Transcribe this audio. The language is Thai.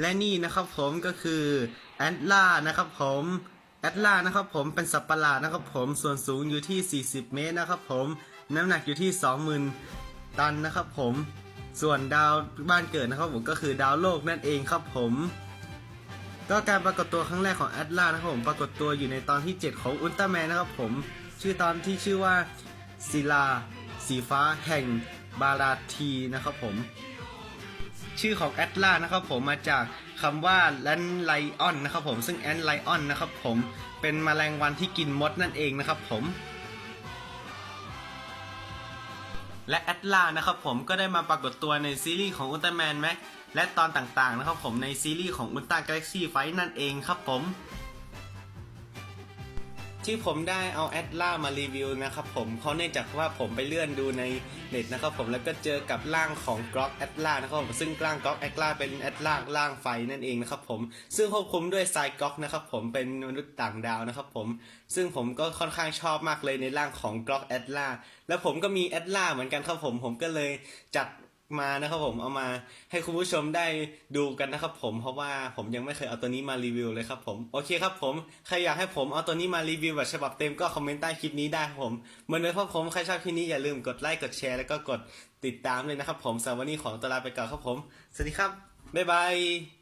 และนี่นะครับผมก็คือแอตลานะครับผมแอตลานะครับผมเป็นสัตว์ประหลาดนะครับผมส่วนสูงอยู่ที่ 40 เมตรนะครับผมน้ำหนักอยู่ที่ 20,000 ตันนะครับผมส่วนดาวบ้านเกิดนะครับผมก็คือดาวโลกนั่นเองครับผมก็การปรากฏตัวครั้งแรกของแอตลานะครับผมปรากฏตัวอยู่ในตอนที่ 7 ของอุลตร้าแมนนะครับผมชื่อตอนที่ชื่อว่าศิลา สีฟ้าแห่งบาราทีนะครับผม ชื่อของแอตลานะครับผมมาจากคำว่าแอนไลออนนะครับผมซึ่งแอนไลออนนะครับผมเป็นแมลงวันที่กินมดนั่นเองนะครับผม และแอตลานะครับผมก็ได้มาปรากฏตัวในซีรีส์ของอุลตร้าแมนแม็กและตอนต่างๆนะครับผมในซีรีส์ของอุลตร้ากาแล็กซี่ไฟนั่นเองครับผม ที่ผมได้เอาแอดล่ามารีวิวนะครับผมเพราะเนื่องจากว่าผมไปเลื่อนดูในเน็ตนะครับผมแล้วก็เจอกับร่างของกรอกแอดล่านะครับผมซึ่งร่างกรอกแอดล่าเป็นแอดล่าร่างไฟนั่นเองนะครับผมซึ่งควบคุมด้วยไซกรอกนะครับผมเป็นมนุษย์ต่างดาวนะครับผมซึ่งผมก็ค่อนข้างชอบมากเลยในร่างของกรอกแอดล่าแล้วผมก็มีแอดล่าเหมือนกันครับผมผมก็เลยจัด มานะครับผมเอามาให้คุณผู้ชมได้ดูกันนะครับผมเพราะว่าผมยังไม่เคยเอาตัวนี้มารีวิวเลยครับผมโอเคครับผมใครอยากให้ผมเอาตัวนี้มารีวิวแบบฉบับเต็มก็คอมเมนต์ใต้คลิปนี้ได้ครับผมเหมือนเดิมครับผมใครชอบคลิปนี้อย่าลืมกดไลค์กดแชร์แล้วก็กดติดตามเลยนะครับผมสำหรับวันนี้ขอตัวลาไปก่อนครับผมสวัสดีครับบ๊ายบาย